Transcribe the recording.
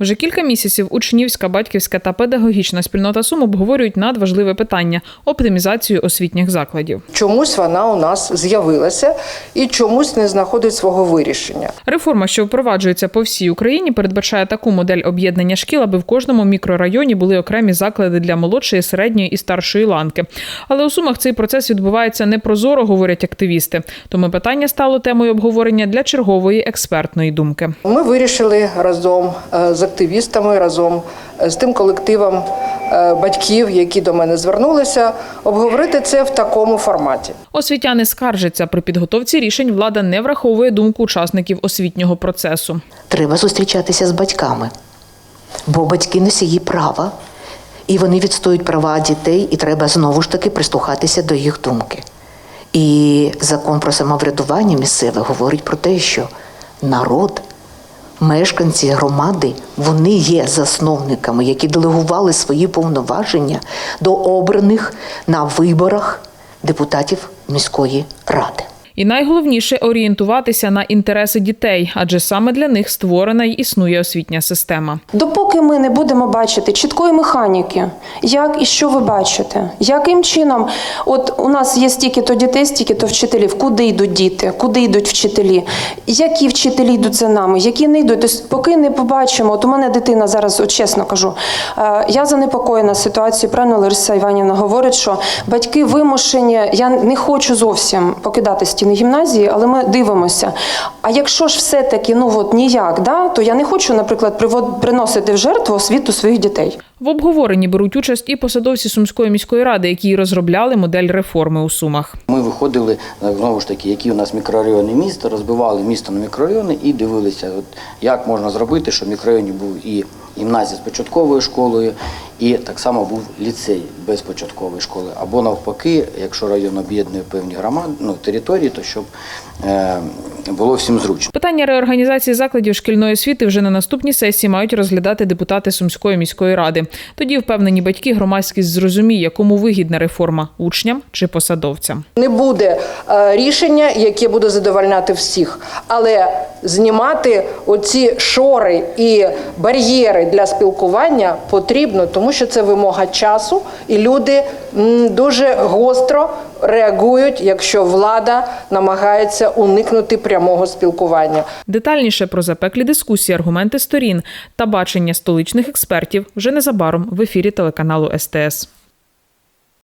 Вже кілька місяців учнівська, батьківська та педагогічна спільнота Сум обговорюють надважливе питання оптимізацію освітніх закладів. Чомусь вона у нас з'явилася і чомусь не знаходить свого вирішення. Реформа, що впроваджується по всій Україні, передбачає таку модель об'єднання шкіл, аби в кожному мікрорайоні були окремі заклади для молодшої, середньої і старшої ланки. Але у сумах цей процес відбувається непрозоро, говорять активісти. Тому питання стало темою обговорення для чергової експертної думки. Ми вирішили разом е, з активістами, разом е, з тим колективом е, батьків, які до мене звернулися, обговорити це в такому форматі. Освітяни скаржаться при підготовці рішень. Влада не враховує думку учасників освітнього процесу. Треба зустрічатися з батьками, бо батьки носії права, і вони відстоюють права дітей, і треба знову ж таки прислухатися до їх думки. І закон про самоврядування місцеве говорить про те, що народ, мешканці громади, вони є засновниками, які делегували свої повноваження до обраних на виборах депутатів міської ради. І найголовніше орієнтуватися на інтереси дітей, адже саме для них створена й існує освітня система. Допоки ми не будемо бачити чіткої механіки, як і що ви бачите, яким чином, от у нас є стільки-то дітей, стільки-то вчителів, куди йдуть діти, куди йдуть вчителі, які вчителі йдуть за нами, які не йдуть. Тобто, поки не побачимо, от у мене дитина зараз, от чесно кажу, е, я занепокоєна ситуацією. Правильно Лариса Іванівна говорить, що батьки вимушені, я не хочу зовсім покидати стіни гімназії, але ми дивимося. А якщо ж все-таки ну от ніяк, да, то я не хочу, наприклад, приносити в жертву освіту своїх дітей. В обговоренні беруть участь і посадовці Сумської міської ради, які розробляли модель реформи у Сумах. Ми виходили е, знову ж таки, які у нас мікрорайони міста, розбивали місто на мікрорайони і дивилися, от як можна зробити, щоб в мікрорайоні був і гімназія з початковою школою, і так само був ліцей без початкової школи. Або навпаки, якщо район об'єднує певні громади, ну території, то щоб е, було всім зручно. Питання реорганізації закладів шкільної освіти вже на наступній сесії мають розглядати депутати Сумської міської ради. Тоді впевнені батьки громадськість зрозуміє, кому вигідна реформа учням чи посадовцям. Не буде е, рішення, яке буде задовольняти всіх, але знімати оці шори і бар'єри для спілкування потрібно, тому що це вимога часу, і люди дуже гостро реагують, якщо влада намагається уникнути прямого спілкування. Детальніше про запеклі дискусії, аргументи сторін та бачення столичних експертів вже незабаром в ефірі телеканалу СТС.